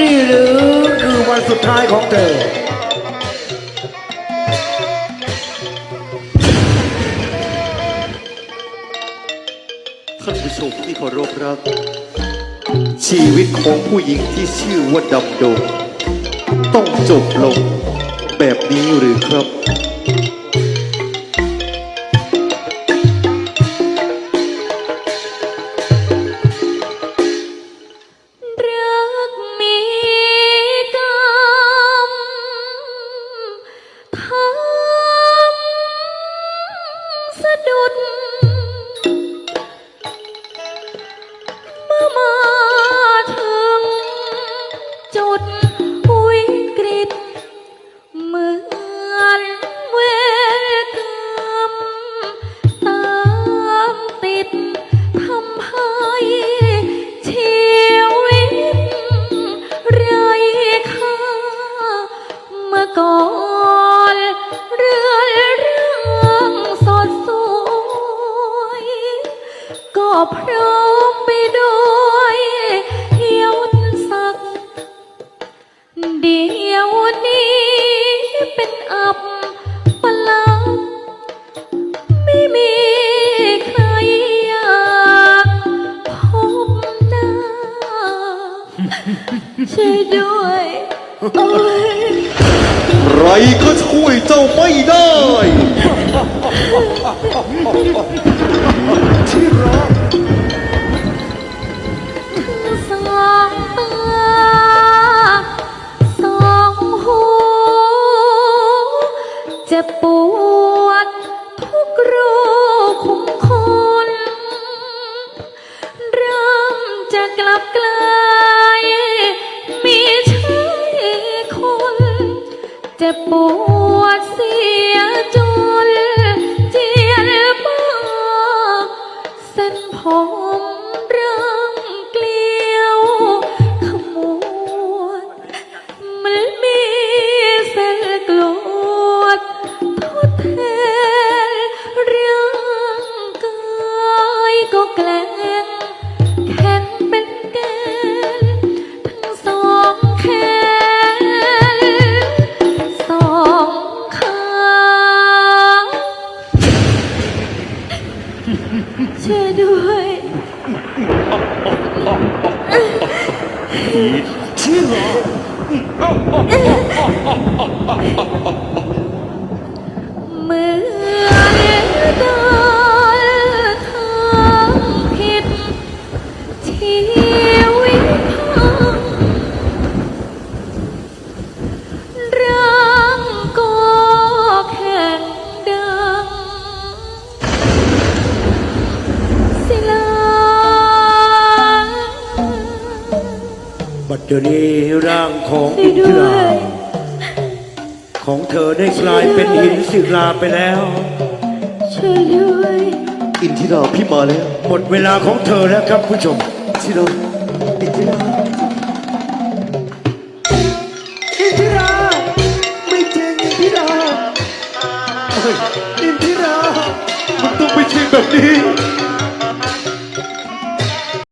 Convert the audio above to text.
นี่หรือคือวันสุดท้ายของเธอ ท่านผู้ชมที่เคารพรัก ชีวิตของผู้หญิงที่ชื่อว่าดำดง ต้องจบลงแบบนี้หรือครับำ ก็พร้อมไปด้วยเยศศัก เดี๋ยวนี้เป็นอับปลักษณ์ไม่มีใครอยากพบหน้าช่วยด้วยโอ้ย ใครก็ช่วยเจ้าไม่ได้ กลับกลายมีชายคนเจ็บปวด ช่วยด้วยเบัดเดี๋ยวนี้ร่างของอินทิราของเธอได้กลายเป็นหินศิลาไปแล้ว ช่วยด้วยอินทิราพี่มาแล้ว หมดเวลาของเธอแล้วครับผู้ชมทิรอินทิราอินทิราไม่เจงอินทิราอินทิรามันต้องไม่ใช่แบบนี้